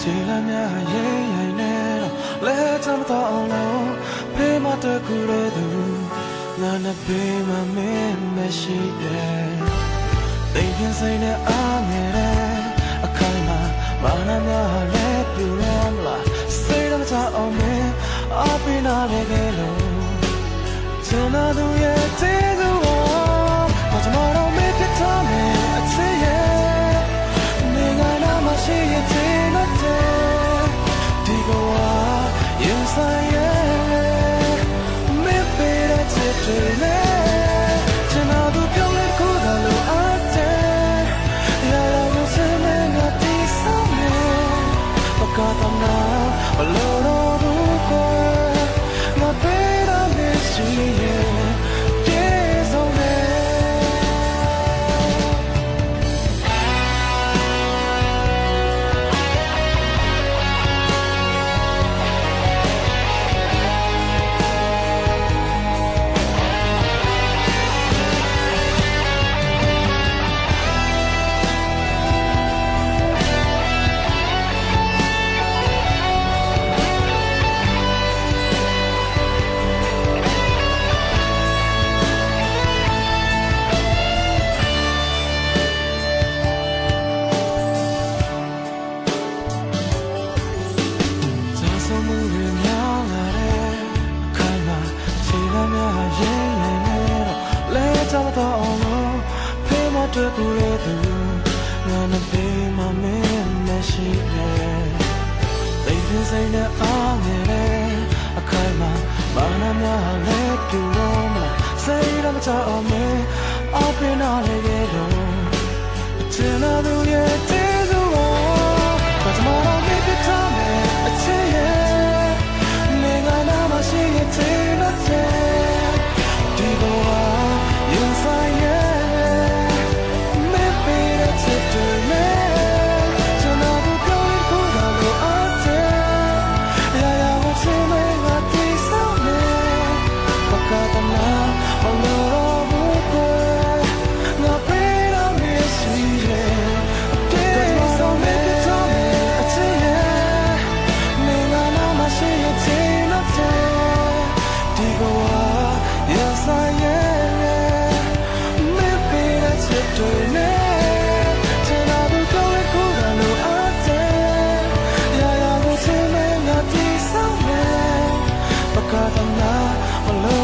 စီလာမြရဲ့ရိုင်းနေတော့လဲချမ်းတော့အောင်လို့ဖေးမတကူရသူငါနဲ့ဖေးမမင်းမရှိတယ်တိမ်ပြန်ဆိုင်နဲ့အားငယ်တဲ့အခိုင်မှာမာနများလည်းပြူရမလားစိတ်မချအောင်မင်းအပင်နာရဲ့ကလေးလို့ကျွန်တော် ရင်နေတော့လဲချောတော့အောင်လို့ဖေးမတွေ့ကူရသူငါနဲ့ပေးမမင်းမရှိနဲ့သိသိစိတ်နဲ့အားငယ်လေအခိုင်မာမာနများလဲပြူတော့မလားစိတ်တော့မချအောင်မင်းအပင်နာလေရုံအချင်းတော် kata na walau